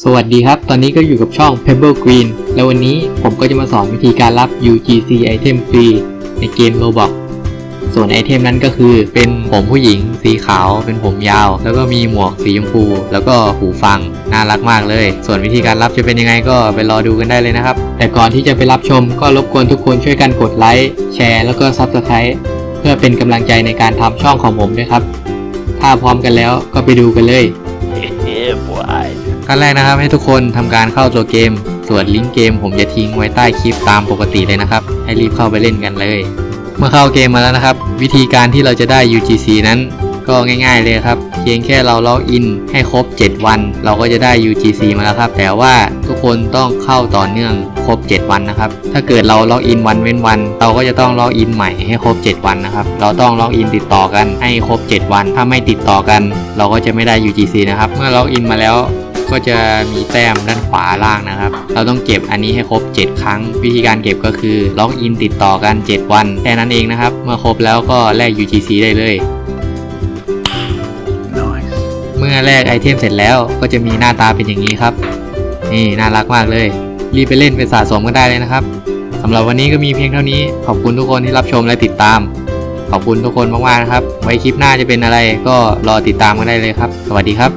สวัสดีครับ ตอนนี้ก็อยู่กับช่อง Pebble Green แล้ววันนี้ผมก็จะมาสอนวิธีการรับ UGC item ฟรีในเกม Roblox ส่วนไอเทมนั้นก็คือเป็นผมผู้หญิง สีขาว เป็นผมยาว แล้วก็มีหมวกสีชมพู แล้วก็หูฟัง น่ารักมากเลย ส่วนวิธีการรับจะเป็นยังไงก็ไปรอดูกันได้เลยนะครับ แต่ก่อนที่จะไปรับชมก็รบกวนทุกคนช่วยกันกดไลค์แชร์แล้วก็ Subscribe เพื่อเป็นกำลังใจในการทำช่องของผมด้วยครับ ถ้าพร้อมกันแล้วก็ไปดูกันเลย Yeah, boy. ขั้นแรกนะครับให้ทุกคนทำการเข้าตัวเกม ส่วนลิงก์เกมผมจะทิ้งไว้ใต้คลิปตามปกติเลยนะครับ ให้รีบเข้าไปเล่นกันเลย เมื่อเข้าเกมมาแล้วนะครับ วิธีการที่เราจะได้ UGC นั้นก็ง่ายๆเลยครับ เพียงแค่เราล็อกอินให้ครบ 7 วัน เราก็จะได้ UGC มาแล้วครับ แต่ว่าทุกคนต้องเข้าต่อเนื่องครบ 7 วันนะครับ ถ้าเกิดเราล็อกอินวันเว้นวัน เราก็จะต้องล็อกอินใหม่ให้ครบ 7 วันนะครับ เราต้องล็อกอินติดต่อกันให้ครบ 7 วัน ถ้าไม่ติดต่อกัน เราก็จะไม่ได้ UGC นะครับ เมื่อล็อกอินมาแล้ว ก็จะมีแต้มด้านขวาล่างนะครับ เราต้องเก็บอันนี้ให้ครบ 7 ครั้ง วิธีการเก็บก็คือล็อกอินติดต่อกัน 7 วันแค่นั้นเองนะครับ เมื่อครบแล้วก็แลก UGC ได้เลย Nice. เมื่อแลกไอเทมเสร็จแล้วก็จะมีหน้าตาเป็นอย่างนี้ครับ นี่น่ารักมากเลย รีบไปเล่นไปสะสมกันได้เลยนะครับสำหรับวันนี้ก็มีเพียงเท่านี้ ขอบคุณทุกคนที่รับชมและติดตาม ขอบคุณทุกคนมากๆนะครับ ไว้คลิปหน้าจะเป็นอะไรก็รอติดตามกันได้เลยครับ สวัสดีครับ